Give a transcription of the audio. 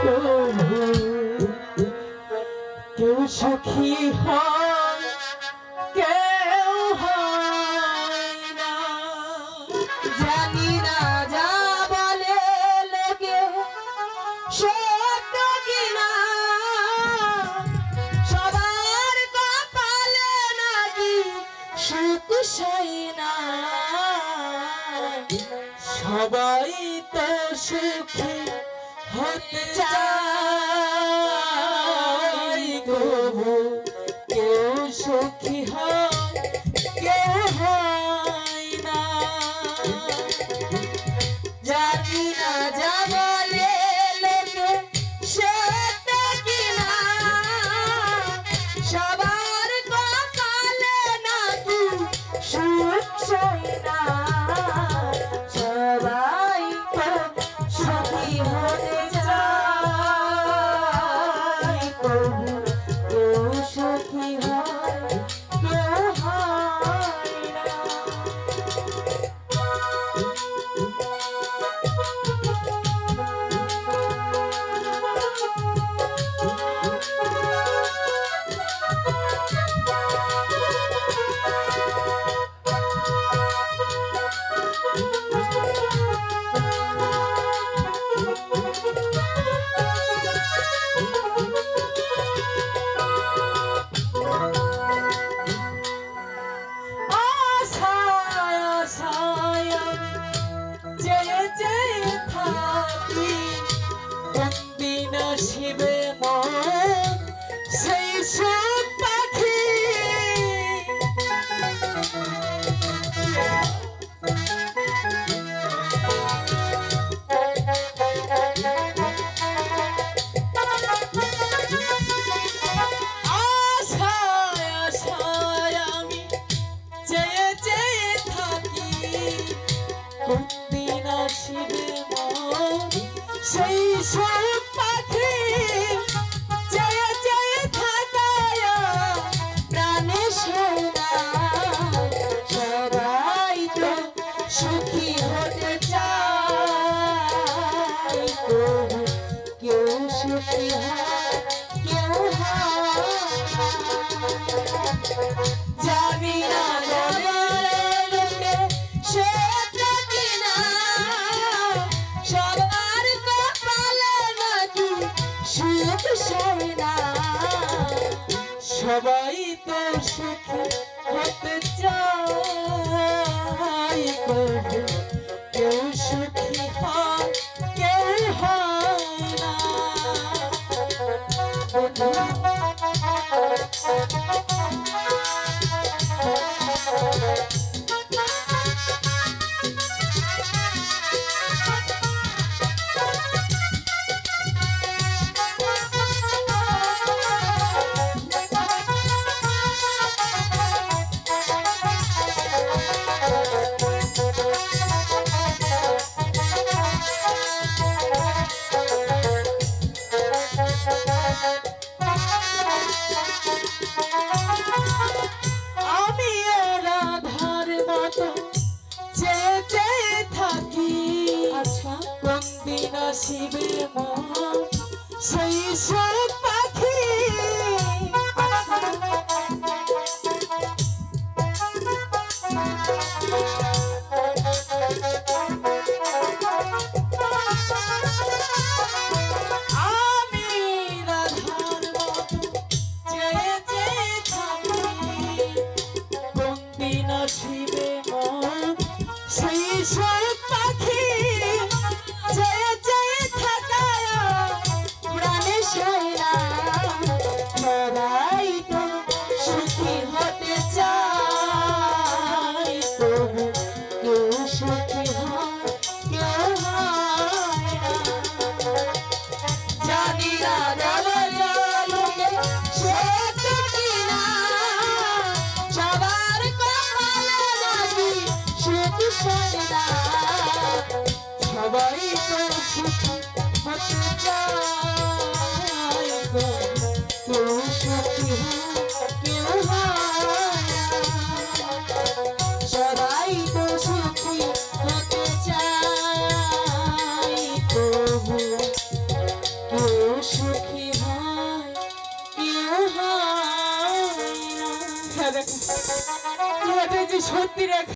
প্রভু কেউ সখী হয়, কেউ হয় না। জানি না যা বলে লোকে, সত্য কিনা। সবার কপালে নাকি সুখ সই না। সবাই তো সুখী। হতে চায় প্রভু কেউ সুখী হয়, কেউ হয় না। জানি না যা বলে লোকে সত্য কিনা সবার মন সেই সব সুখী হতে প্রভু কেউ সুখী কেউ হয় না। সবার কপালে নাকি সুখ সয় না। সবাই চায় আসিবে মন সেই সব সবাই তো সুখী হতে চায় কেউ সুখী কেউ সবাই তো সুখী হতে চায় তবু হ্যাঁ, সত্যি রেখে